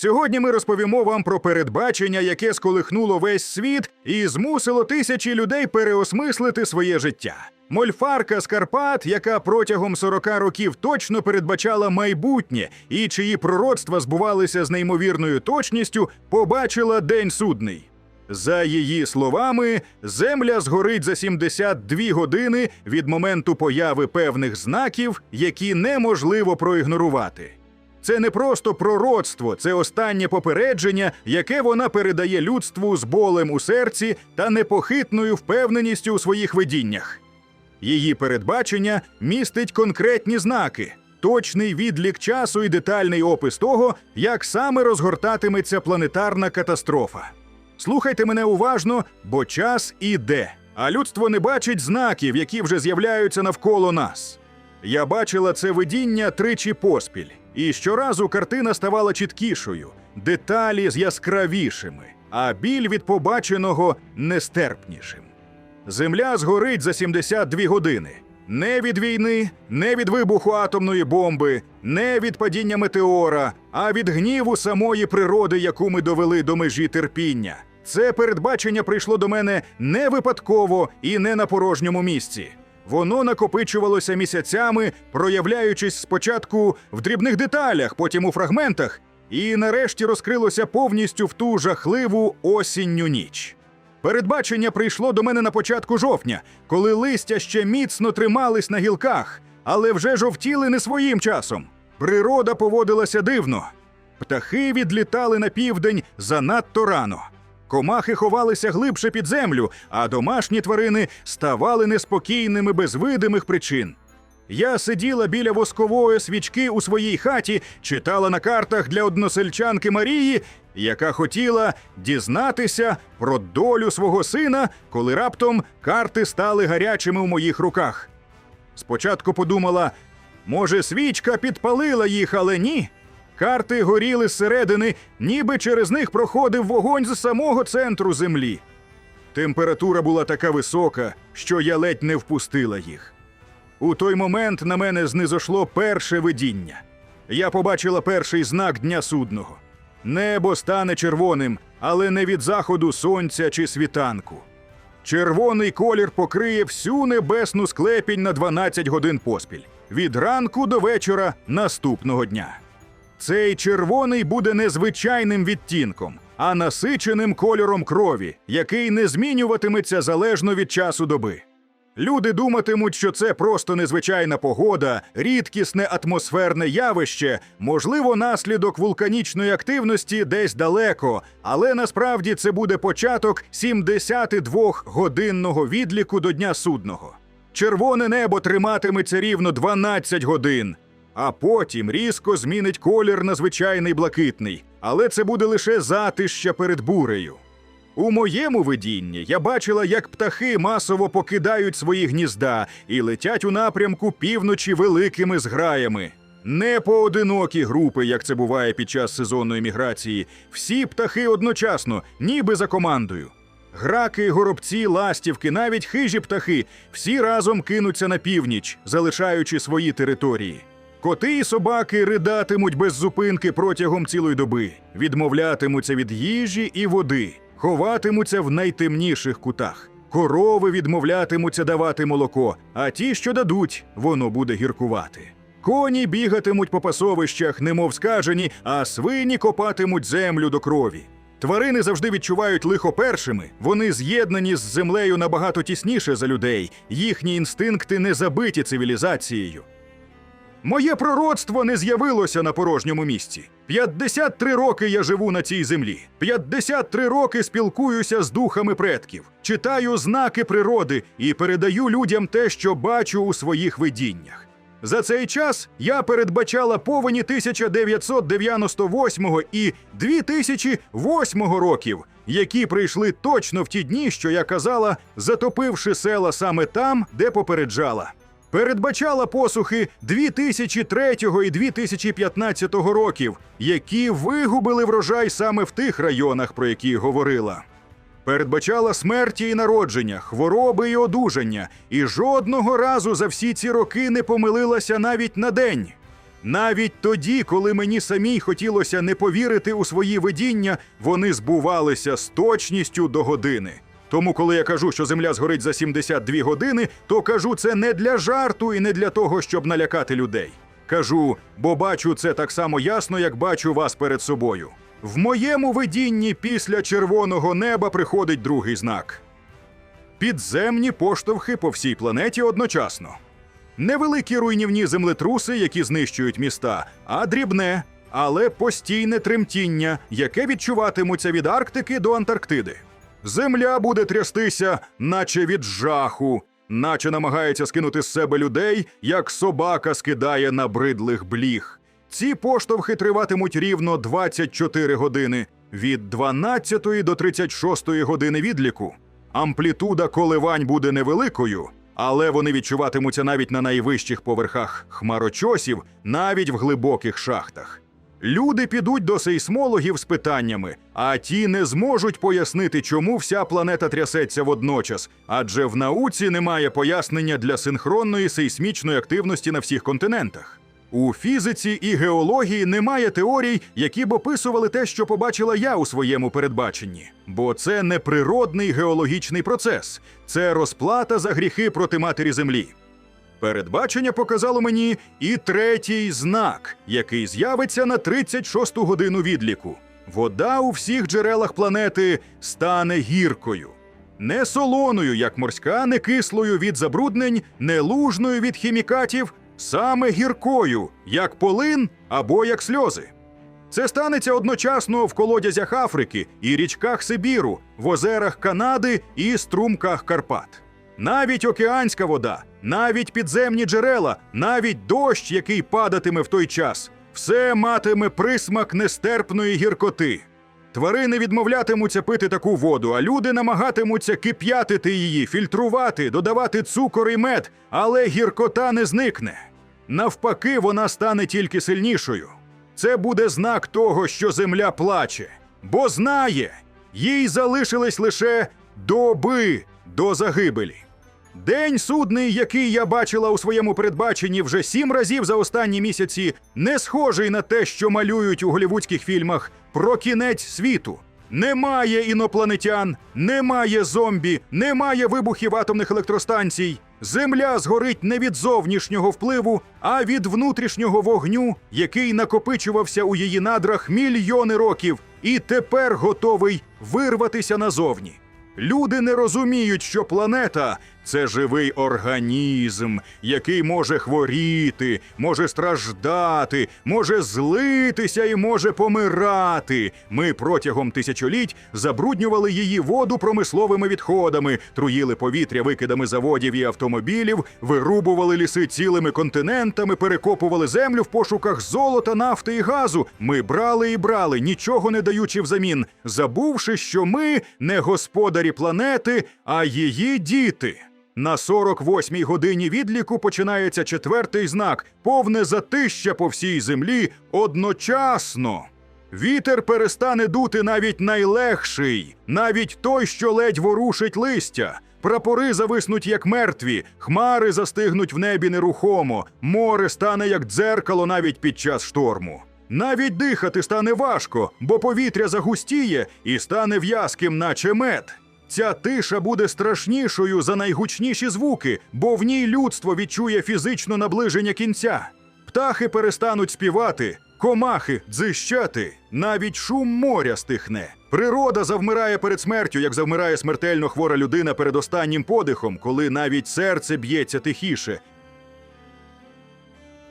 Сьогодні ми розповімо вам про передбачення, яке сколихнуло весь світ і змусило тисячі людей переосмислити своє життя. Мольфарка з Карпат, яка протягом 40 років точно передбачала майбутнє і чиї пророцтва збувалися з неймовірною точністю, побачила день судний. За її словами, земля згорить за 72 години від моменту появи певних знаків, які неможливо проігнорувати. Це не просто пророцтво, це останнє попередження, яке вона передає людству з болем у серці та непохитною впевненістю у своїх видіннях. Її передбачення містить конкретні знаки, точний відлік часу і детальний опис того, як саме розгортатиметься планетарна катастрофа. Слухайте мене уважно, бо час іде, а людство не бачить знаків, які вже з'являються навколо нас. Я бачила це видіння тричі поспіль, і щоразу картина ставала чіткішою, деталі з яскравішими, а біль від побаченого нестерпнішим. Земля згорить за 72 години. Не від війни, не від вибуху атомної бомби, не від падіння метеора, а від гніву самої природи, яку ми довели до межі терпіння. Це передбачення прийшло до мене не випадково і не на порожньому місці. Воно накопичувалося місяцями, проявляючись спочатку в дрібних деталях, потім у фрагментах, і нарешті розкрилося повністю в ту жахливу осінню ніч. Передбачення прийшло до мене на початку жовтня, коли листя ще міцно тримались на гілках, але вже жовтіли не своїм часом. Природа поводилася дивно. Птахи відлітали на південь занадто рано. Комахи ховалися глибше під землю, а домашні тварини ставали неспокійними без видимих причин. Я сиділа біля воскової свічки у своїй хаті, читала на картах для односельчанки Марії, яка хотіла дізнатися про долю свого сина, коли раптом карти стали гарячими у моїх руках. Спочатку подумала, може, свічка підпалила їх, але ні. Карти горіли зсередини, ніби через них проходив вогонь з самого центру землі. Температура була така висока, що я ледь не впустила їх. У той момент на мене знизошло перше видіння. Я побачила перший знак дня судного. Небо стане червоним, але не від заходу сонця чи світанку. Червоний колір покриє всю небесну склепінь на 12 годин поспіль від ранку до вечора наступного дня. Цей червоний буде не звичайним відтінком, а насиченим кольором крові, який не змінюватиметься залежно від часу доби. Люди думатимуть, що це просто незвичайна погода, рідкісне атмосферне явище, можливо, наслідок вулканічної активності десь далеко, але насправді це буде початок 72-годинного відліку до дня судного. Червоне небо триматиметься рівно 12 годин, а потім різко змінить колір на звичайний блакитний, але це буде лише затища перед бурею. У моєму видінні я бачила, як птахи масово покидають свої гнізда і летять у напрямку півночі великими зграями. Не поодинокі групи, як це буває під час сезонної міграції, всі птахи одночасно, ніби за командою. Граки, горобці, ластівки, навіть хижі птахи всі разом кинуться на північ, залишаючи свої території. Коти і собаки ридатимуть без зупинки протягом цілої доби, відмовлятимуться від їжі і води, ховатимуться в найтемніших кутах. Корови відмовлятимуться давати молоко, а ті, що дадуть, воно буде гіркувати. Коні бігатимуть по пасовищах, немов скажені, а свині копатимуть землю до крові. Тварини завжди відчувають лихо першими. Вони з'єднані з землею набагато тісніше за людей. Їхні інстинкти не забиті цивілізацією. Моє пророцтво не з'явилося на порожньому місці. 53 роки я живу на цій землі. 53 роки спілкуюся з духами предків, читаю знаки природи і передаю людям те, що бачу у своїх видіннях. За цей час я передбачала повені 1998 і 2008 років, які прийшли точно в ті дні, що я казала, затопивши села саме там, де попереджала. Передбачала посухи 2003 і 2015 років, які вигубили врожай саме в тих районах, про які говорила. Передбачала смерті і народження, хвороби і одужання, і жодного разу за всі ці роки не помилилася навіть на день. Навіть тоді, коли мені самій хотілося не повірити у свої видіння, вони збувалися з точністю до години. Тому, коли я кажу, що земля згорить за 72 години, то кажу це не для жарту і не для того, щоб налякати людей. Кажу, бо бачу це так само ясно, як бачу вас перед собою. В моєму видінні після червоного неба приходить другий знак. Підземні поштовхи по всій планеті одночасно. Невеликі руйнівні землетруси, які знищують міста, а дрібне, але постійне тремтіння, яке відчуватимуться від Арктики до Антарктиди. Земля буде трястися, наче від жаху, наче намагається скинути з себе людей, як собака скидає набридлих бліг. Ці поштовхи триватимуть рівно 24 години від 12 до 36 години відліку. Амплітуда коливань буде невеликою, але вони відчуватимуться навіть на найвищих поверхах хмарочосів, навіть в глибоких шахтах. Люди підуть до сейсмологів з питаннями, а ті не зможуть пояснити, чому вся планета трясеться водночас, адже в науці немає пояснення для синхронної сейсмічної активності на всіх континентах. У фізиці і геології немає теорій, які б описували те, що побачила я у своєму передбаченні, бо це не природний геологічний процес, це розплата за гріхи проти матері землі. Передбачення показало мені і третій знак, який з'явиться на 36-ту годину відліку. Вода у всіх джерелах планети стане гіркою. Не солоною, як морська, не кислою від забруднень, не лужною від хімікатів, саме гіркою, як полин або як сльози. Це станеться одночасно в колодязях Африки і річках Сибіру, в озерах Канади і струмках Карпат. Навіть океанська вода, навіть підземні джерела, навіть дощ, який падатиме в той час, все матиме присмак нестерпної гіркоти. Тварини відмовлятимуться пити таку воду, а люди намагатимуться кип'ятити її, фільтрувати, додавати цукор і мед, але гіркота не зникне. Навпаки, вона стане тільки сильнішою. Це буде знак того, що земля плаче, бо знає, їй залишились лише доби до загибелі. День судний, який я бачила у своєму передбаченні вже сім разів за останні місяці, не схожий на те, що малюють у голівудських фільмах про кінець світу. Немає інопланетян, немає зомбі, немає вибухів атомних електростанцій. Земля згорить не від зовнішнього впливу, а від внутрішнього вогню, який накопичувався у її надрах мільйони років, і тепер готовий вирватися назовні. Люди не розуміють, що планета це живий організм, який може хворіти, може страждати, може злитися і може помирати. Ми протягом тисячоліть забруднювали її воду промисловими відходами, труїли повітря викидами заводів і автомобілів, вирубували ліси цілими континентами, перекопували землю в пошуках золота, нафти і газу. Ми брали і брали, нічого не даючи взамін, забувши, що ми не господарі планети, а її діти. На 48-й годині відліку починається четвертий знак повне затища по всій землі одночасно. Вітер перестане дути навіть найлегший, навіть той, що ледь ворушить листя. Прапори зависнуть як мертві, хмари застигнуть в небі нерухомо, море стане як дзеркало навіть під час шторму. Навіть дихати стане важко, бо повітря загустіє і стане в'язким, наче мед. Ця тиша буде страшнішою за найгучніші звуки, бо в ній людство відчує фізично наближення кінця. Птахи перестануть співати, комахи дзищати, навіть шум моря стихне. Природа завмирає перед смертю, як завмирає смертельно хвора людина перед останнім подихом, коли навіть серце б'ється тихіше.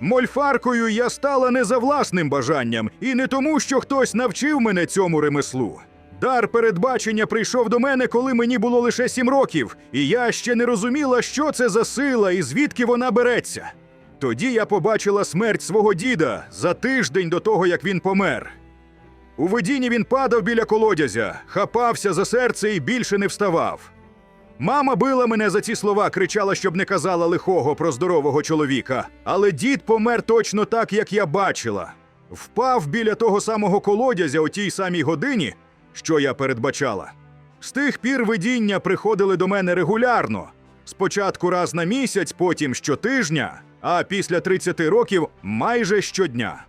Мольфаркою я стала не за власним бажанням і не тому, що хтось навчив мене цьому ремеслу. Дар передбачення прийшов до мене, коли мені було лише сім років, і я ще не розуміла, що це за сила і звідки вона береться. Тоді я побачила смерть свого діда за тиждень до того, як він помер. У видінні він падав біля колодязя, хапався за серце і більше не вставав. Мама била мене за ці слова, кричала, щоб не казала лихого про здорового чоловіка. Але дід помер точно так, як я бачила. Впав біля того самого колодязя о тій самій годині, що я передбачала. З тих пір видіння приходили до мене регулярно. Спочатку раз на місяць, потім щотижня. а після 30 років майже щодня.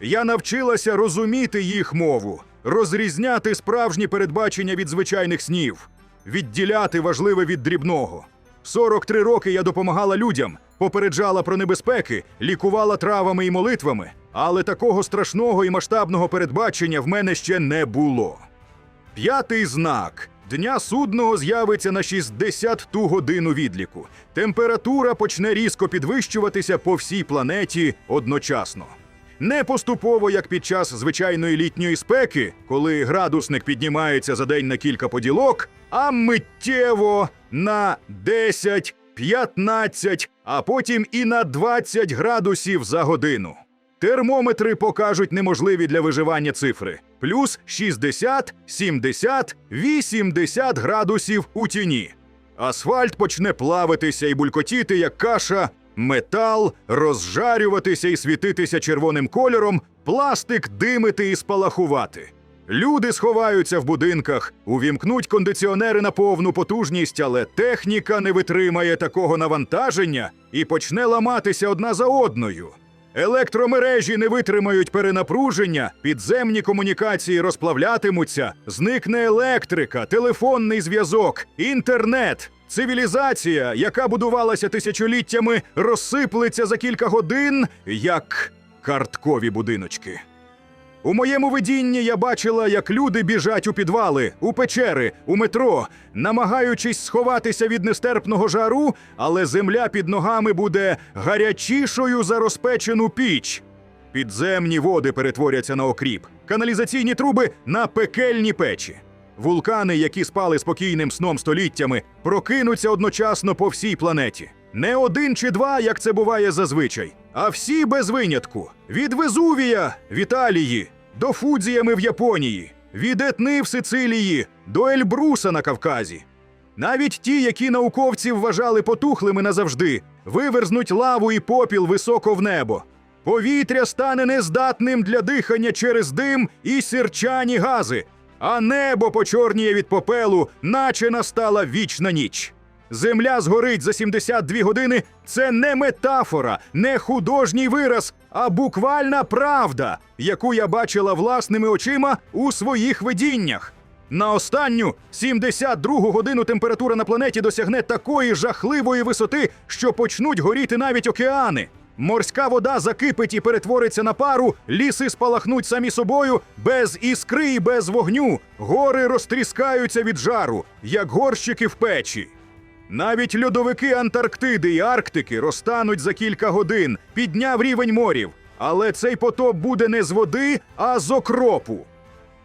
Я навчилася розуміти їх мову, розрізняти справжні передбачення від звичайних снів, відділяти важливе від дрібного. 43 роки я допомагала людям, попереджала про небезпеки, лікувала травами і молитвами, але такого страшного і масштабного передбачення в мене ще не було. П'ятий знак. Дня судного з'явиться на 60-ту годину відліку. Температура почне різко підвищуватися по всій планеті одночасно. Не поступово, як під час звичайної літньої спеки, коли градусник піднімається за день на кілька поділок, а миттєво на 10, 15, а потім і на 20 градусів за годину. Термометри покажуть неможливі для виживання цифри: плюс 60, 70, 80 градусів у тіні. Асфальт почне плавитися і булькотіти, як каша, метал розжарюватися і світитися червоним кольором, пластик димити і спалахувати. Люди сховаються в будинках, увімкнуть кондиціонери на повну потужність, але техніка не витримає такого навантаження і почне ламатися одна за одною. Електромережі не витримають перенапруження, підземні комунікації розплавлятимуться, зникне електрика, телефонний зв'язок, інтернет. Цивілізація, яка будувалася тисячоліттями, розсиплеться за кілька годин, як карткові будиночки. У моєму видінні я бачила, як люди біжать у підвали, у печери, у метро, намагаючись сховатися від нестерпного жару, але земля під ногами буде гарячішою за розпечену піч. Підземні води перетворяться на окріп, каналізаційні труби на пекельні печі. Вулкани, які спали спокійним сном століттями, прокинуться одночасно по всій планеті. Не один чи два, як це буває зазвичай, а всі без винятку: від Везувія в Італії до Фудзіями в Японії, від Етни в Сицилії до Ельбруса на Кавказі. Навіть ті, які науковці вважали потухлими назавжди, виверзнуть лаву і попіл високо в небо. Повітря стане нездатним для дихання через дим і сірчані гази, а небо почорніє від попелу, наче настала вічна ніч. Земля згорить за 72 години. Це не метафора, не художній вираз, а буквальна правда, яку я бачила власними очима у своїх видіннях. На останню 72 годину температура на планеті досягне такої жахливої висоти, що почнуть горіти навіть океани. Морська вода закипить і перетвориться на пару, ліси спалахнуть самі собою, без іскри і без вогню. Гори розтріскаються від жару, як горщики в печі. Навіть льодовики Антарктиди і Арктики розтануть за кілька годин, підняв рівень морів. Але цей потоп буде не з води, а з окропу.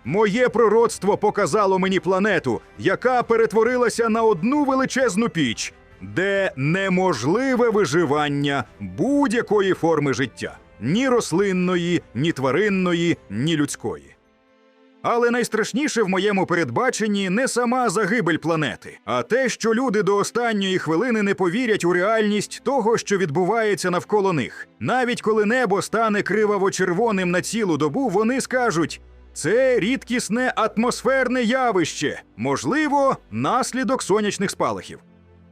Моє пророцтво показало мені планету, яка перетворилася на одну величезну піч, де неможливе виживання будь-якої форми життя ні рослинної, ні тваринної, ні людської. Але найстрашніше в моєму передбаченні не сама загибель планети, а те, що люди до останньої хвилини не повірять у реальність того, що відбувається навколо них. Навіть коли небо стане криваво-червоним на цілу добу, вони скажуть. Це рідкісне атмосферне явище, можливо, наслідок сонячних спалахів.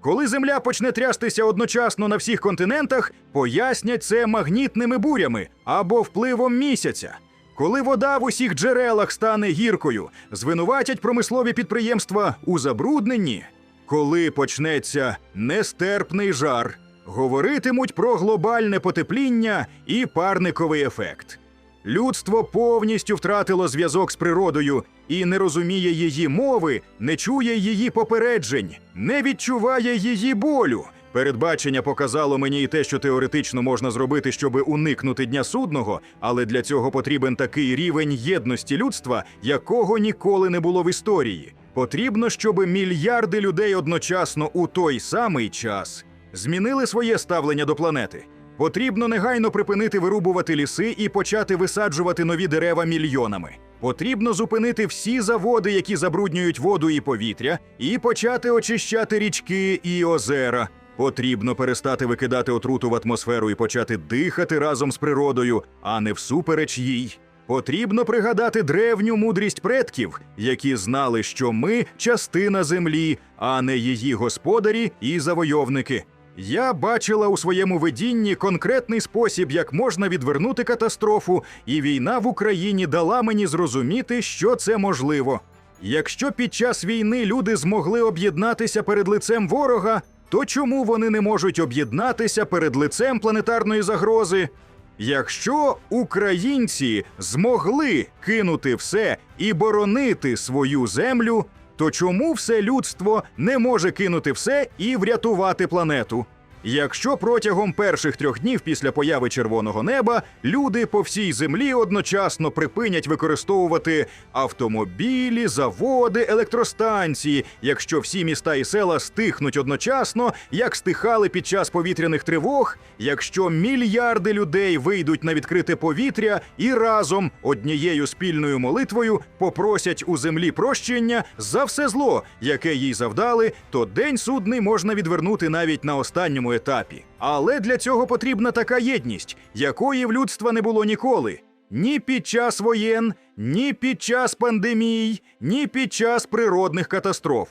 Коли Земля почне трястися одночасно на всіх континентах, пояснять це магнітними бурями або впливом місяця. Коли вода в усіх джерелах стане гіркою, звинуватять промислові підприємства у забрудненні. Коли почнеться нестерпний жар, говоритимуть про глобальне потепління і парниковий ефект. Людство повністю втратило зв'язок з природою і не розуміє її мови, не чує її попереджень, не відчуває її болю. Передбачення показало мені і те, що теоретично можна зробити, щоб уникнути дня судного, але для цього потрібен такий рівень єдності людства, якого ніколи не було в історії. Потрібно, щоб мільярди людей одночасно у той самий час змінили своє ставлення до планети. Потрібно негайно припинити вирубувати ліси і почати висаджувати нові дерева мільйонами. Потрібно зупинити всі заводи, які забруднюють воду і повітря, і почати очищати річки і озера. Потрібно перестати викидати отруту в атмосферу і почати дихати разом з природою, а не всупереч їй. Потрібно пригадати древню мудрість предків, які знали, що ми частина землі, а не її господарі і завойовники. Я бачила у своєму видінні конкретний спосіб, як можна відвернути катастрофу, і війна в Україні дала мені зрозуміти, що це можливо. Якщо під час війни люди змогли об'єднатися перед лицем ворога, то чому вони не можуть об'єднатися перед лицем планетарної загрози? Якщо українці змогли кинути все і боронити свою землю, то чому все людство не може кинути все і врятувати планету? Якщо протягом перших трьох днів після появи червоного неба люди по всій землі одночасно припинять використовувати автомобілі, заводи, електростанції, якщо всі міста і села стихнуть одночасно, як стихали під час повітряних тривог, якщо мільярди людей вийдуть на відкрите повітря і разом однією спільною молитвою попросять у землі прощення за все зло, яке їй завдали, то день судний можна відвернути навіть на останньому етапі. Але для цього потрібна така єдність, якої в людства не було ніколи. Ні під час воєн, ні під час пандемій, ні під час природних катастроф.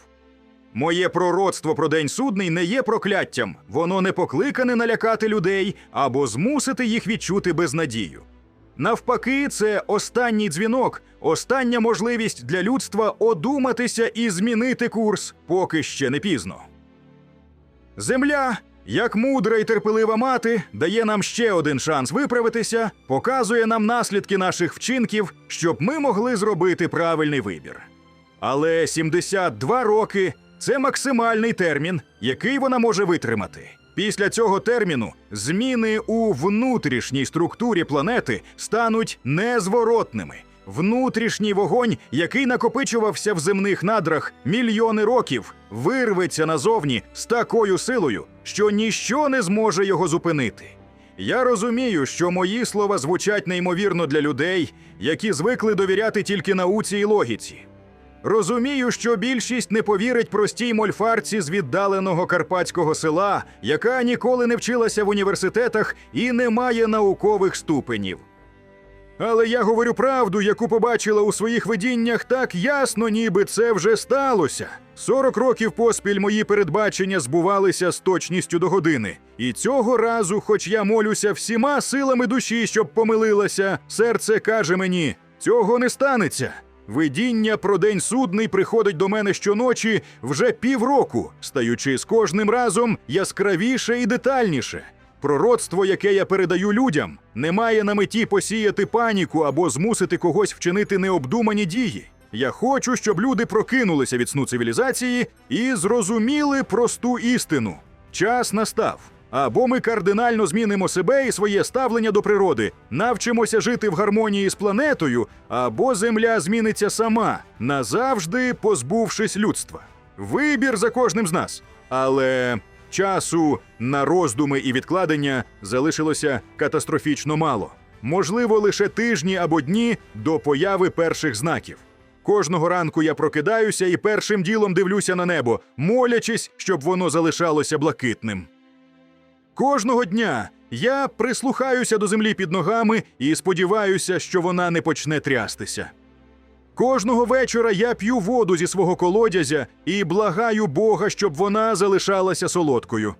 Моє пророцтво про день судний не є прокляттям, воно не покликане налякати людей або змусити їх відчути безнадію. Навпаки, це останній дзвінок, остання можливість для людства одуматися і змінити курс, поки ще не пізно. Земля, як мудра і терпелива мати, дає нам ще один шанс виправитися, показує нам наслідки наших вчинків, щоб ми могли зробити правильний вибір. Але 72 роки це максимальний термін, який вона може витримати. Після цього терміну зміни у внутрішній структурі планети стануть незворотними. Внутрішній вогонь, який накопичувався в земних надрах мільйони років, вирветься назовні з такою силою, що ніщо не зможе його зупинити. Я розумію, що мої слова звучать неймовірно для людей, які звикли довіряти тільки науці і логіці. Розумію, що більшість не повірить простій мольфарці з віддаленого карпатського села, яка ніколи не вчилася в університетах і не має наукових ступенів. Але я говорю правду, яку побачила у своїх видіннях так ясно, ніби це вже сталося. 40 років поспіль мої передбачення збувалися з точністю до години. І цього разу, хоч я молюся всіма силами душі, щоб помилилася, серце каже мені: цього не станеться. Видіння про день судний приходить до мене щоночі вже півроку, стаючи з кожним разом яскравіше і детальніше. Пророцтво, яке я передаю людям, не має на меті посіяти паніку або змусити когось вчинити необдумані дії. Я хочу, щоб люди прокинулися від сну цивілізації і зрозуміли просту істину. Час настав. Або ми кардинально змінимо себе і своє ставлення до природи, навчимося жити в гармонії з планетою, або Земля зміниться сама, назавжди позбувшись людства. Вибір за кожним з нас. Але часу на роздуми і відкладення залишилося катастрофічно мало. Можливо, лише тижні або дні до появи перших знаків. Кожного ранку я прокидаюся і першим ділом дивлюся на небо, молячись, щоб воно залишалося блакитним. Кожного дня я прислухаюся до землі під ногами і сподіваюся, що вона не почне трястися. Кожного вечора я п'ю воду зі свого колодязя і благаю Бога, щоб вона залишалася солодкою.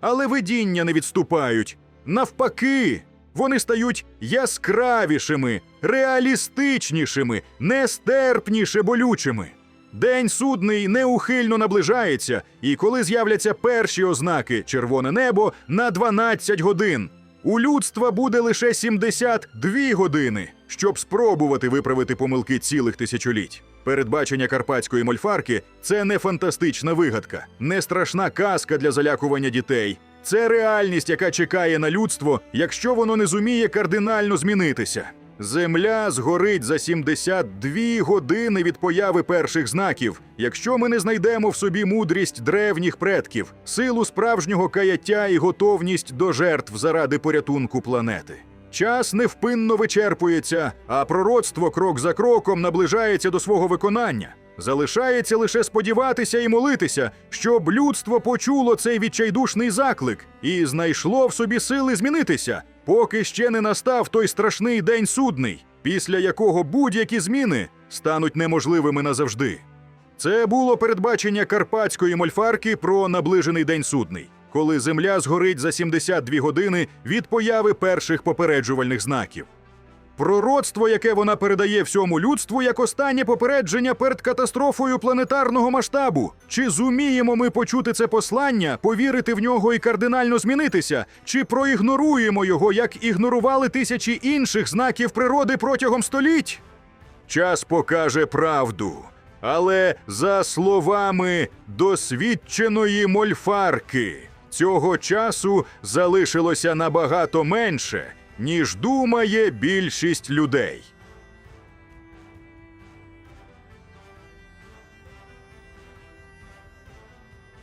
Але видіння не відступають. Навпаки, вони стають яскравішими, реалістичнішими, нестерпніше болючими. День судний неухильно наближається, і коли з'являться перші ознаки червоне небо на 12 годин. У людства буде лише 72 години, щоб спробувати виправити помилки цілих тисячоліть. Передбачення карпатської мольфарки це не фантастична вигадка, не страшна казка для залякування дітей. Це реальність, яка чекає на людство, якщо воно не зуміє кардинально змінитися. Земля згорить за 72 години від появи перших знаків, якщо ми не знайдемо в собі мудрість древніх предків, силу справжнього каяття і готовність до жертв заради порятунку планети. Час невпинно вичерпується, а пророцтво крок за кроком наближається до свого виконання. Залишається лише сподіватися і молитися, щоб людство почуло цей відчайдушний заклик і знайшло в собі сили змінитися, поки ще не настав той страшний день судний, після якого будь-які зміни стануть неможливими назавжди. Це було передбачення карпатської мольфарки про наближений день судний. Коли Земля згорить за 72 години від появи перших попереджувальних знаків. Пророцтво, яке вона передає всьому людству, як останнє попередження перед катастрофою планетарного масштабу. Чи зуміємо ми почути це послання, повірити в нього і кардинально змінитися, чи проігноруємо його, як ігнорували тисячі інших знаків природи протягом століть? Час покаже правду. Але за словами досвідченої мольфарки, цього часу залишилося набагато менше, ніж думає більшість людей.